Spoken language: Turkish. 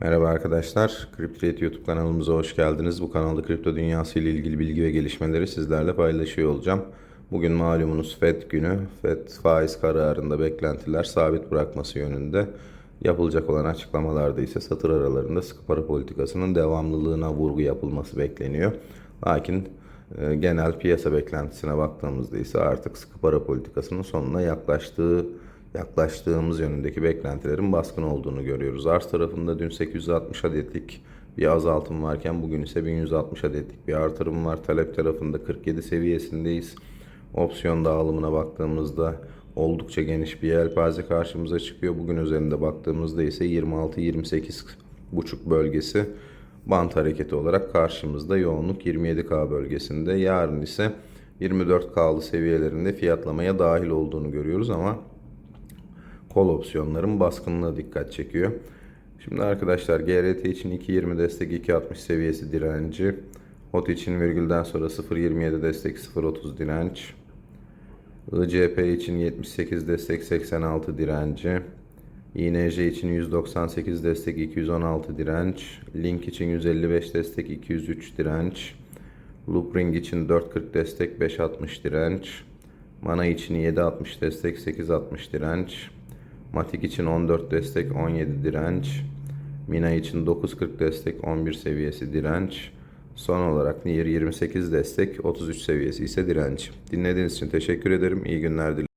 Merhaba arkadaşlar, CryptoTrade YouTube kanalımıza hoş geldiniz. Bu kanalda kripto dünyası ile ilgili bilgi ve gelişmeleri sizlerle paylaşıyor olacağım. Bugün malumunuz FED günü, FED faiz kararında beklentiler sabit bırakması yönünde. Yapılacak olan açıklamalarda ise satır aralarında sıkı para politikasının devamlılığına vurgu yapılması bekleniyor. Lakin e, genel piyasa beklentisine baktığımızda ise artık sıkı para politikasının sonuna yaklaştığı yaklaştığımız yönündeki beklentilerin baskın olduğunu görüyoruz. Arz tarafında dün 860 adetlik bir azaltım varken bugün ise 1160 adetlik bir artırım var. Talep tarafında 47 seviyesindeyiz. Opsiyon dağılımına baktığımızda oldukça geniş bir yelpaze karşımıza çıkıyor. Bugün üzerinde baktığımızda ise 26-28 buçuk bölgesi bant hareketi olarak karşımızda yoğunluk 27K bölgesinde. Yarın ise 24K'lı seviyelerinde fiyatlamaya dahil olduğunu görüyoruz ama kol opsiyonların baskınlığı dikkat çekiyor. Şimdi arkadaşlar GRT için 2.20 destek 2.60 seviyesi direnci. HOT için virgülden sonra 0.27 destek 0.30 direnç. ICP için 78 destek 86 direnci. INJ için 198 destek 216 direnç. Link için 155 destek 203 direnç. Loopring için 440 destek 560 direnç. Mana için 760 destek 860 direnç. Matik için 14 destek 17 direnç. Mina için 940 destek 11 seviyesi direnç. Son olarak Nier 28 destek 33 seviyesi ise direnç. Dinlediğiniz için teşekkür ederim. İyi günler dilerim.